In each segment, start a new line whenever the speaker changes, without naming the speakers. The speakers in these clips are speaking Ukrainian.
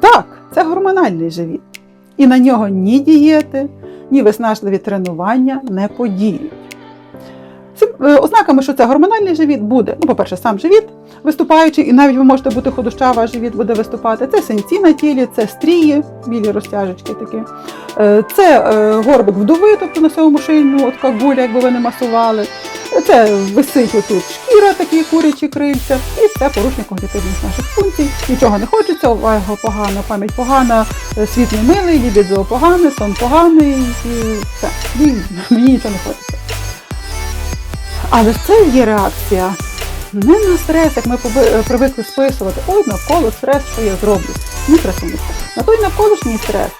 Так, це гормональний живіт. І на нього ні дієти, ні виснажливі тренування не подіють. Цим е, ознаками, що це гормональний живіт, буде, ну, по-перше, сам живіт виступаючий, і навіть ви можете бути худощава, а живіт буде виступати. Це синці на тілі, це стрії, білі розтяжечки такі. Е, Це е, горбик вдови, тобто на цьому шийню, от як гуля, якби ви не масували. Це висить отут шкіра, такі курячі крильця, і це порушення когнітивних наших функцій. Нічого не хочеться, увага погана, пам'ять погана, е, світ не милий, лібідо погане, сон поганий, і все. Мені нічого не хочеться. Але це є реакція не на стрес, як ми е, привикли списувати. Ой, навколо стрес, що я зроблю. Ні, красунечка. На той навколишній стрес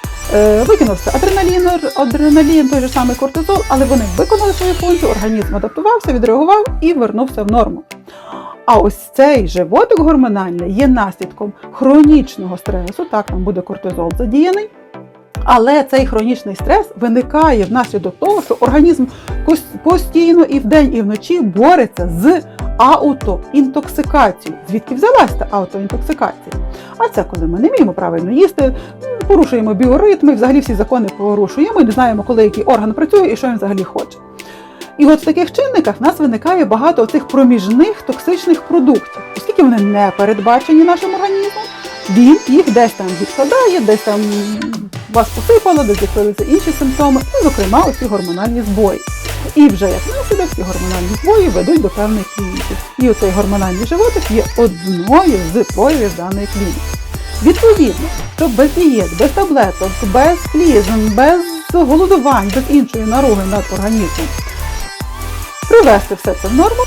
викинувся адреналін, адреналін, той же самий кортизол, але вони виконали свою функцію, організм адаптувався, відреагував і вернувся в норму. А ось цей животик гормональний є наслідком хронічного стресу, так там буде кортизол задіяний. Але цей хронічний стрес виникає внаслідок того, що організм постійно і вдень, і вночі бореться з аутоінтоксикацією. Звідки взялась та аутоінтоксикація? А це коли ми не вміємо правильно їсти, порушуємо біоритми, взагалі всі закони порушуємо і не знаємо, коли який орган працює і що він взагалі хоче. І от в таких чинниках в нас виникає багато цих проміжних токсичних продуктів, оскільки вони не передбачені нашим організмом, він їх десь там відкладає, десь там вас посипало, десь з'явилися інші симптоми, і, зокрема, оці гормональні збої. І вже як ці гормональні збої ведуть до певних клініків. І оцей гормональний животик є одною з проявів даної клініки. Відповідно, щоб без дієт, без таблеток, без клізм, без голодувань, без іншої наруги над організмом привести все це в норму,